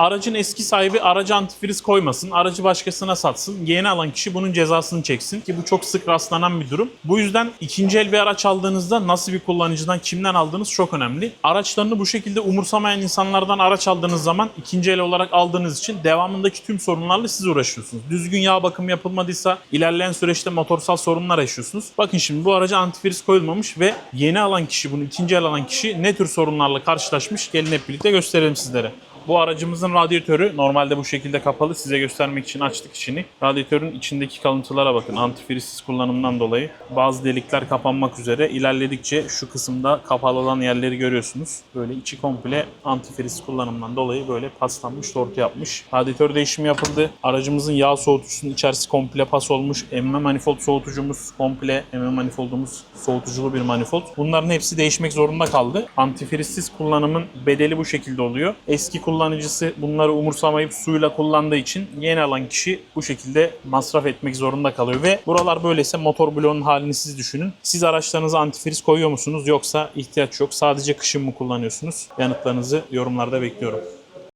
aracın eski sahibi araca antifriz koymasın, aracı başkasına satsın. Yeni alan kişi bunun cezasını çeksin ki bu çok sık rastlanan bir durum. Bu yüzden ikinci el bir araç aldığınızda nasıl bir kullanıcıdan, kimden aldığınız çok önemli. Araçlarını bu şekilde umursamayan insanlardan araç aldığınız zaman ikinci el olarak aldığınız için devamındaki tüm sorunlarla siz uğraşıyorsunuz. Düzgün yağ bakımı yapılmadıysa ilerleyen süreçte motorsal sorunlar yaşıyorsunuz. Bakın şimdi bu araca antifriz koyulmamış ve yeni alan kişi bunu ikinci el alan kişi ne tür sorunlarla karşılaşmış gelin hep birlikte gösterelim sizlere. Bu aracımızın radyatörü normalde bu şekilde kapalı. Size göstermek için açtık içini. Radyatörün içindeki kalıntılara bakın. Antifrizsiz kullanımından dolayı bazı delikler kapanmak üzere. İlerledikçe şu kısımda kapalı olan yerleri görüyorsunuz. Böyle içi komple antifriz kullanımından dolayı böyle paslanmış, tortu yapmış. Radyatör değişimi yapıldı. Aracımızın yağ soğutucusunun içerisi komple pas olmuş. Emme manifold soğutucumuz komple emme manifoldumuz soğutuculu bir manifold. Bunların hepsi değişmek zorunda kaldı. Antifrizsiz kullanımın bedeli bu şekilde oluyor. Eski kullanıcısı bunları umursamayıp suyla kullandığı için yeni alan kişi bu şekilde masraf etmek zorunda kalıyor ve buralar böyleyse motor bloğunun halini siz düşünün. Siz araçlarınıza antifriz koyuyor musunuz yoksa ihtiyaç yok sadece kışın mı kullanıyorsunuz? Yanıtlarınızı yorumlarda bekliyorum.